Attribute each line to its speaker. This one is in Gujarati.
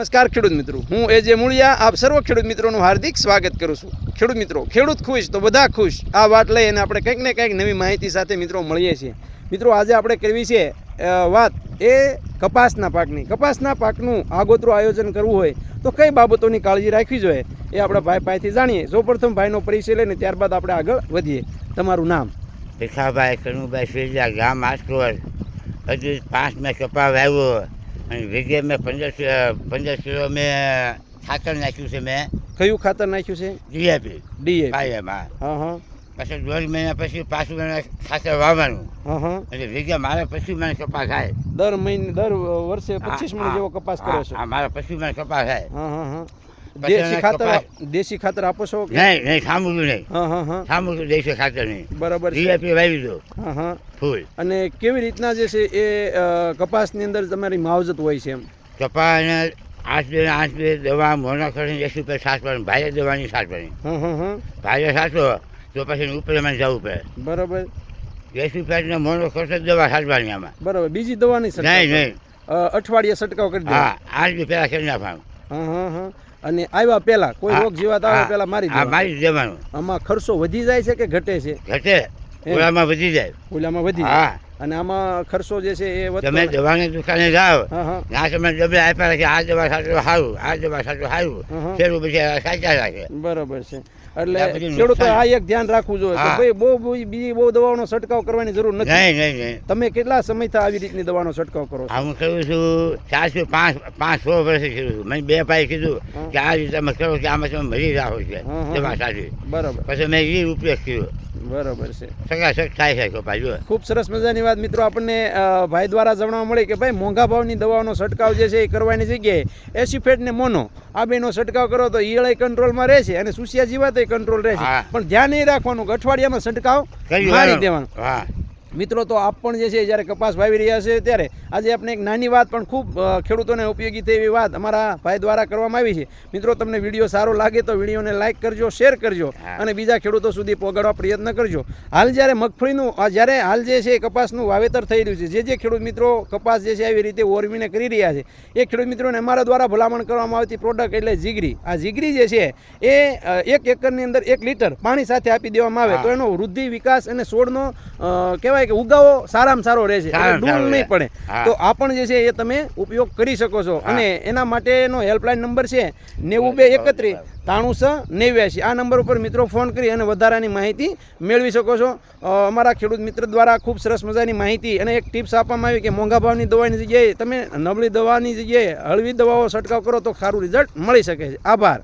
Speaker 1: નમસ્કાર ખેડૂત મિત્રો. હું એ જે મૂળિયા, આપ સર્વ ખેડૂત મિત્રોનું હાર્દિક સ્વાગત કરું છું. ખેડૂત મિત્રો, ખેડૂત ખુશ તો બધા ખુશ. આ વાત લઈ અને આપણે કંઈક ને કંઈક નવી માહિતી સાથે મિત્રો મળીએ છીએ. મિત્રો, આજે આપણે કરવી છે વાત એ કપાસના પાકની. કપાસના પાકનું આગોતરું આયોજન કરવું હોય તો કઈ બાબતોની કાળજી રાખવી જોઈએ એ આપણે ભાઈ પાસેથી જાણીએ. સૌપ્રથમ ભાઈનો પરિચય લઈને ત્યારબાદ આપણે આગળ વધીએ. તમારું નામ?
Speaker 2: ભીખાભાઈ કનુભાઈ ફેરિયા, ગામ આસકોર હજુ પાંચ મેં કપા વાવ્યો. અને વીઘે મેં પંદર પંદર કિલો મેં ખાતર નાખ્યું છે મેં.
Speaker 1: કયું ખાતર નાખ્યું છે?
Speaker 2: ડીએપી. ડીએપી.
Speaker 1: હા હા.
Speaker 2: પછી દોઢ મહિના પછી પાછું મને ખાતર વાવવાનું.
Speaker 1: હા હા.
Speaker 2: એટલે વીઘે મારે પછી મને કપા થાય.
Speaker 1: દર મહિને દર વર્ષે પચીસ મણ જેવો કપાસ કરો છે.
Speaker 2: મારા પછી મને કપાસ થાય.
Speaker 1: હા હા હા.
Speaker 2: પછી
Speaker 1: દેશી ખાતર દેશી ખાતર આપો છો
Speaker 2: નહીં નહીં સાંભળ્યું નહીં.
Speaker 1: હા હા હા.
Speaker 2: સાંભળ્યું દેશે ખાતર નહીં.
Speaker 1: બરાબર
Speaker 2: ડીએપી વાવી દો.
Speaker 1: હા હા.
Speaker 2: ફૂલ.
Speaker 1: અને કેવી રીતના જે છે એ કપાસની અંદર તમારી માવજત હોય છે એમ?
Speaker 2: કપાસ આઠ બે આઠ બે દવા મોના કરીને એસી રૂપિયા પડે ભાઈ દવાની
Speaker 1: હા
Speaker 2: ભાઈ સાચો તો પછી ઉપર મને જવું પડે.
Speaker 1: બરાબર.
Speaker 2: વીસ રૂપિયા મોનો ખર્ચ દવા સાચવાની આમાં.
Speaker 1: બરાબર. બીજી દવાની
Speaker 2: નહીં નહીં.
Speaker 1: અ, અઠવાડિયે છંટકાવ કરી દે.
Speaker 2: હા આઠ બી પેલા કરી નાખવાનું.
Speaker 1: હા હા હા. અને આવ્યા પહેલા કોઈ રોગ જીવાત આવે પહેલા મારી
Speaker 2: મારી દેવાનું.
Speaker 1: આમાં ખર્ચો વધી જાય છે કે ઘટે છે?
Speaker 2: ઘટે ઓલામાં વધી જાય.
Speaker 1: ઓલામાં વધી જાય. અને આમાં ખર્ચો જે છે એ
Speaker 2: તમે દવાની દુકાને જાઓ. ના તમે ડબે આપ્યા કે આ દવા સાચું સારું આ દવા સાચું સારું ખેડૂત પછી સાચા રાખે.
Speaker 1: બરાબર છે. એટલે ખેડૂતો આ એક ધ્યાન રાખવું જોઈએ કે ભાઈ બહુ બીજી બહુ દવાનો છંટકાવ કરવાની જરૂર નથી.
Speaker 2: નહીં નહીં
Speaker 1: તમે કેટલા સમયથી આવી રીતની દવાનો છંટકાવ કરો છો?
Speaker 2: હું કરું છું ચારસો પાંચ પાંચ સો વર્ષ કીધું છું. મેં બે પાય કીધું કે આ રીતે તમે કરો કે આમાં તમે મરી રાખો છે. દવા સાચી.
Speaker 1: બરાબર.
Speaker 2: પછી મેં એ ઉપયોગ કર્યો.
Speaker 1: બરાબર છે.
Speaker 2: સગા થાય છે ભાઈ
Speaker 1: ખૂબ સરસ મજાની વાત. મિત્રો આપણને ભાઈ દ્વારા જાણવા મળે કે ભાઈ મોંઘા ભાવની દવાનો છંટકાવ જે છે એ કરવાની જગ્યાએ એસિફેટ ને મોનો. આ બેનો છંટકાવ કરો તો ઈયળે કંટ્રોલમાં રહેશે અને સુસિયા જીવાતે કંટ્રોલ રહેશે. પણ ધ્યાન એ રાખવાનું કે અઠવાડિયામાં છંટકાવ મારી દેવાનો.
Speaker 2: હા.
Speaker 1: મિત્રો તો આપ પણ જે છે જ્યારે કપાસ વાવી રહ્યા છે ત્યારે આજે આપણે એક નાની વાત પણ ખૂબ ખેડૂતોને ઉપયોગી થઈ એવી વાત અમારા ભાઈ દ્વારા કરવામાં આવી છે. મિત્રો તમને વીડિયો સારો લાગે તો વિડીયોને લાઇક કરજો શેર કરજો અને બીજા ખેડૂતો સુધી પહોંચાડવા પ્રયત્ન કરજો. હાલ જ્યારે મગફળીનું જ્યારે હાલ જે છે એ કપાસનું વાવેતર થઈ રહ્યું છે જે જે ખેડૂત મિત્રો કપાસ જે છે આવી રીતે ઓરવીને કરી રહ્યા છે એ ખેડૂત મિત્રોને અમારા દ્વારા ભલામણ કરવામાં આવતી પ્રોડક્ટ એટલે જીગરી. આ જીગરી જે છે એ એક એકરની અંદર એક લીટર પાણી સાથે આપી દેવામાં આવે તો એનો વૃદ્ધિ વિકાસ અને છોડનો અ, કહેવાય કે ઉગાવો સારામાં સારો રહે છે. ડૂલ નહીં પડે. તો આ પણ જે છે એ તમે ઉપયોગ કરી શકો છો. અને એના માટેનો હેલ્પલાઇન નંબર છે નેવું બે એકત્રીસ ત્રાણું છ નેવ્યાસી આ નંબર ઉપર મિત્રો ફોન કરી અને વધારાની માહિતી મેળવી શકો છો. અમારા ખેડૂત મિત્ર દ્વારા ખૂબ સરસ મજાની માહિતી અને એક ટિપ્સ આપવામાં આવી કે મોંઘા ભાવની દવાની જગ્યાએ તમે નબળી દવાની જગ્યાએ હળવી દવાઓ છંટકાવ કરો તો સારું રિઝલ્ટ મળી શકે છે. આભાર.